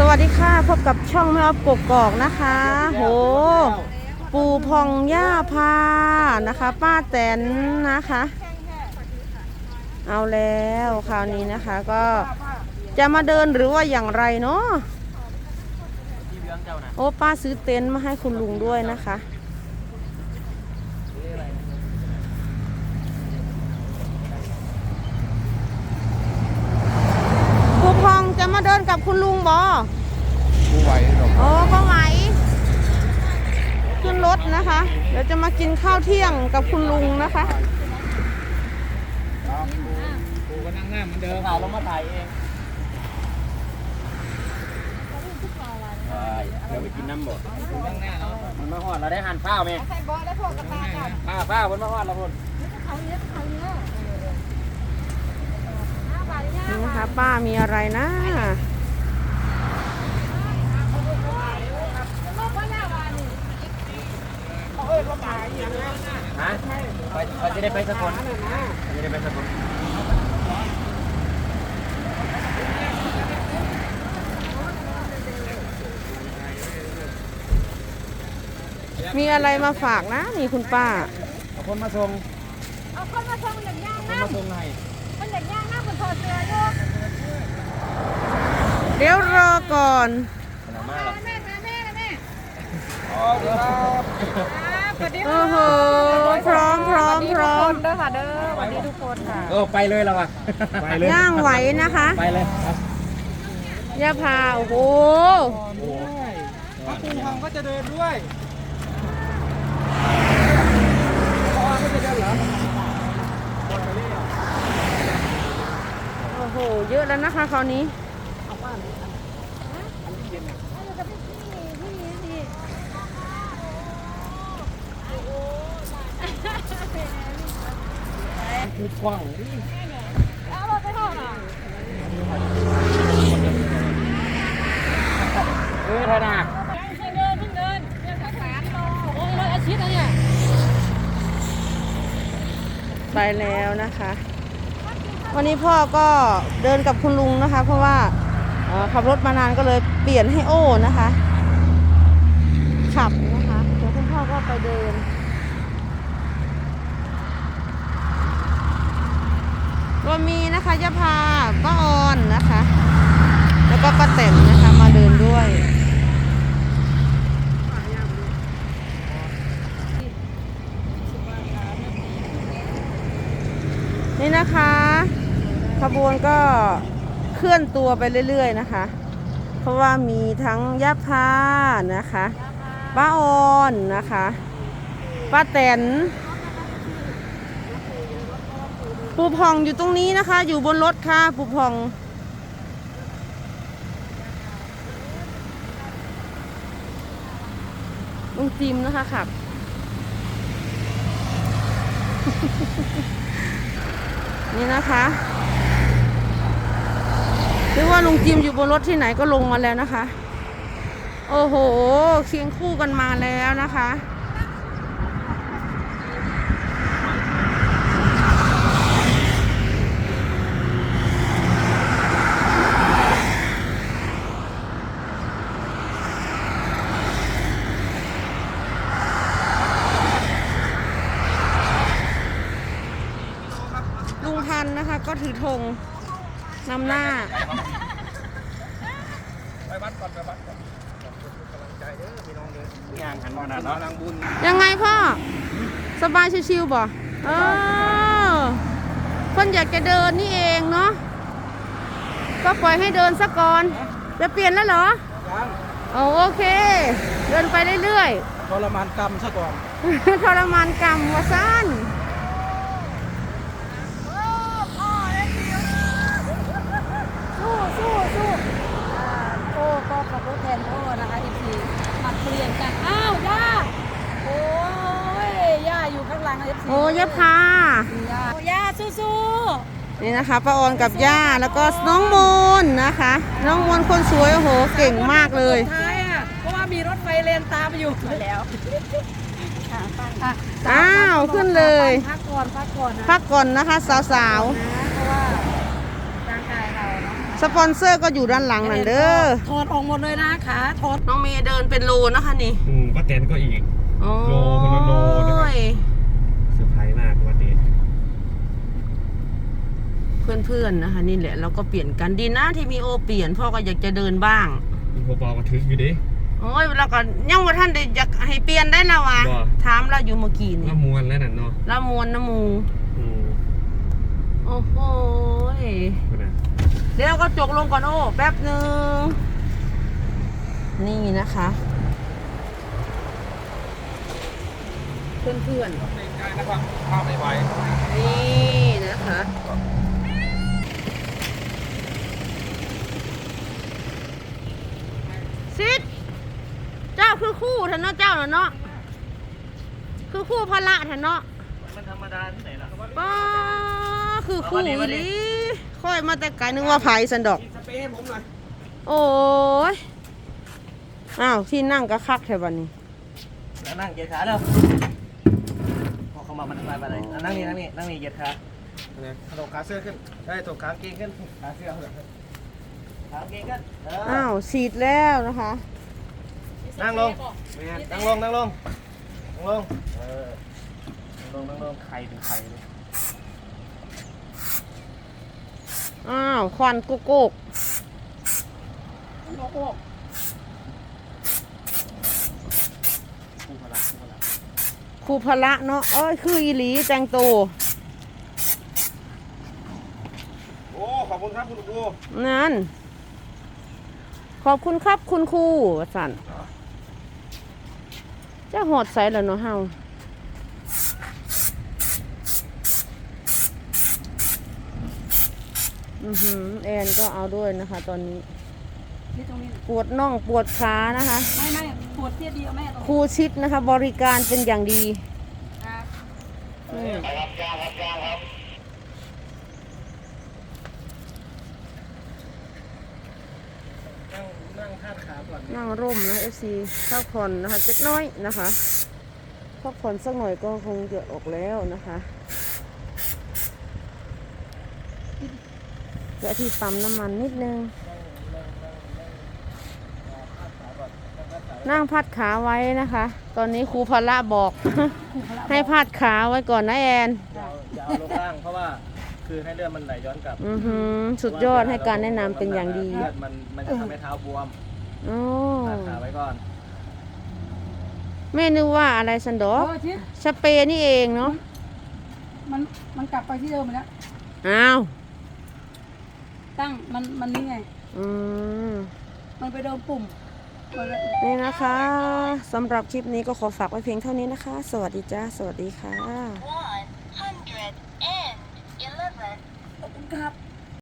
สวัสดีค่ะ พบกับช่องแม่ออฟกกอกนะคะ โห ปูพองย่าพานะคะ ป้าแตนนะคะ เอาแล้วคราวนี้นะคะ ก็จะมาเดินหรือว่าอย่างไรเนาะโอ้ป้าซื้อเต็นท์มาให้คุณลุงด้วยนะคะ ปูพอง จะมาเดินกับคุณลุงบอผู้ไหวหรอกโอ้ก็ไหวขึ้นรถนะคะ เดี๋ยวจะมากินข้าวเที่ยงกับคุณลุงนะคะกูก็นั่งหน้าเหมือนเดิมถ่ายลงมาถ่ายเองเดี๋ยวไปกินน้ำบ่กูนั่งหน้าเนาะมันมาหอดเราได้หั่นข้าวไหมข้าวข้าวมันมาหอดเราพุ่นนี่นะคะป้ามีอะไรนะฮะไปไปจะได้ไปสกลจะได้ไปสกลมีอะไรมาฝากนะนี่คุณป้า เอาคนมาส่งเอาคนมาชมอย่างย่างคนน้มาส่งให้ำมันอย่างย่างน้ำมัน ถอดเสื้อโยกเดี๋ยวรอก่อนขนาดมากหรอแม่แม่แม่แม่อ๋อเดี๋ยวครับสวัสดีโอ้โห พร้อมพร้อมพร้อมเด้อค่ะเด้อสวัสดีทุกคนค่ะเออไปเลยแล้ววะไปเลยย่างไหวนะคะไปเลยครับย่าพาโอ้โห พระปูทองก็จะเดินด้วยโอ้ โห เยอะแล้วนะคะคราวนี้คือกว้างเอารถไปเท่าน่เออท่านาเพิ่งเดินเพิ่งเดินเนี่ยข้าวสารโอ้ยรถอาชีพนะเนี่ย ไปแล้วนะคะ วันนี้พ่อก็เดินกับคุณลุงนะคะ เพราะว่าขับรถมานานก็เลยเปลี่ยนให้โอ้นะคะ ขับนะคะเดี๋ยวคุณพ่อก็ไปเดินก็มีนะคะยะพาป้าออนนะคะ แล้วก็ป้าแตนนะคะมาเดินด้วยนี่นะคะ บวนก็เคลื่อนตัวไปเรื่อยๆนะคะ เพราะว่ามีทั้งยะพานะคะป้าออนนะคะป้าแตนปูพองอยู่ตรงนี้นะคะ อยู่บนรถค่ะปูพอง ลุงจิมนะคะขับ นี่นะคะ หรือว่าลุงจิมอยู่บนรถที่ไหนก็ลงมาแล้วนะคะ โอ้โหเคียงคู่กันมาแล้วนะคะลุงพันนะคะก็ถือธง นำหน้า ไปวัดก่อนไปวัดก่อนกำลังใจเด้อพี่น้องเด้องานหันขนาดคุณเนบุญยังไงพ่อ สบายชิวๆบ่เออเพิ่นอยากจะเดินนี่เองเนาะ ก็ปล่อยให้เดินซะก่อน จะเปลี่ยนแล้วเหรอยังอ๋อโอเค เดินไปเรื่อยๆทรมานกรรมซะก่อน ทรมานกรรมวะสั้น สู้สู้สู้อ่าโอ้ก็ขับรถแทนโอ้นะคะอีกทีมาเปลี่ยนกันอ้าวย่าโอ้ยย่า อยู่ข้างหลังเอฟซีโอ้ยะพาย่าโอ้ย่าสู้สู้นี่นะคะป้าออนกับย่าแล้วก็น้องมนนะคะ น้องมนคนสวยโอ้โหเก่งมากเลยท้ายอะเพราะว่ามีรถไฟเลนตามอยู่แล้วค่ะค่ะอ้าวขึ้นเลยพักก่อนพักก่อนนะพักก่อนนะคะ สาวๆนะเพราะว่าร่างกายเราเนาะสปอนเซอร์ก็อยู่ด้านหลังนั่นเด้อถอดออกหมดเลยนะขาถอดน้องเมย์เดินเป็นโลนะคะนี่อืมป้าแตนก็อีกโอ้โลคนละโลนะครับ ย เซอร์ไพรส์มากวันนี้ เพื่อนๆนะคะนี่แหละเราก็เปลี่ยนกันดีนะที่มีโอเปลี่ยนพ่อก็อยากจะเดินบ้างคุณพ่อปอก็ทึกอยู่ดิโอ้ยเราก็ยังว่าท่านได้อยากให้เปลี่ยนได้นะวะบ่ ถามเราอยู่เมื่อกี้นี่ว่ามวนแล้วนั่นเนาะละมวนน้ำมูอืมโอ้โหยคนน่ะเดี๋ยวเราก็จกลงก่อนโอ้แป๊บหนึ่งนี่นะคะ เพื่อนง่ายนะครับข้าวไม่ไหวๆนี่นะคะซิดเจ้า คือคู่เถอะเนาะเจ้าน่ะเนาะคือคู่พละเถอะเนาะมันธรรมดาที่ไหนล่ะป้าคือคู่อีหลีค่อยมาแต่ไกลนึกว่าไผ่สันดอกสเปรย์ให้ผมหน่อยโอ้ยอ้าวที่นั่งก็คักแถวบันนี้นั่งเหยียดขาเร็วพอเข้ามามันทำลายไปเลยอะนั่งนี่นั่งนี่นั่งนี่เหยียดขาเนี่ยถกขาเสื้อขึ้นได้ถกขาเกงขึ้นขาเสื้อเอาเลยขาเก่งกันเอออ้าวฉีดแล้วนะคะ นั่งลง นั่งลง นั่งลง นั่งลง เออ นั่งลง นั่งลงใครเป็นใครเนี่ยอ้าวควันโกโกกคู่พละคู่พละครูพละเนาะเอ้ยคืออีหลีแตงโตโอ้ ขอบคุณครับคุณครูนั่น ขอบคุณครับคุณครูสัน จะหอดใส่แล้วเนาะเฮาอือหือแอนก็เอาด้วยนะคะ ตอนนี้ นี่ตรงนี้ ปวดน่องปวดขานะคะ ไม่ไม่ปวดเทียเดียวแม่ตรงครูชิดนะคะ บริการเป็นอย่างดี ครับ อืม นั่งนั่งท่าขาก่อนนั่งร่มนะเอฟซีพักผ่อนนะคะเจ็กน้อยนะคะพักผ่อนสักหน่อยก็คงจะออกแล้วนะคะแวะที่ปั๊มน้ำมันนิดนึง นั่งพัดขาไว้นะคะ ตอนนี้ครูพละบอก ให้พัดขาไว้ก่อนนะแอนอย่าอย่าเอาลงล่างเพราะว่า คือให้เลือดมันไหลย้อนกลับอือหือสุดยอดให้การแนะนำเป็นอย่างดี เลือดมันมันจะทำให้เท้าบวมโอ้ตัดขาไว้ก่อน แม่นึกว่าอะไรสันดอกโอ้ชิดสเปรย์นี่เองเนาะ มันมันกลับไปที่เดิมแล้ว อ้าว ตั้งมันมันนี่ไง อืม มันไปโดนปุ่มมันเลยนี่นะคะสำหรับคลิปนี้ก็ขอฝากไว้เพียงเท่านี้นะคะ สวัสดีจ้า สวัสดีค่ะ one hundred and eleven. ขอบคุณ ครับ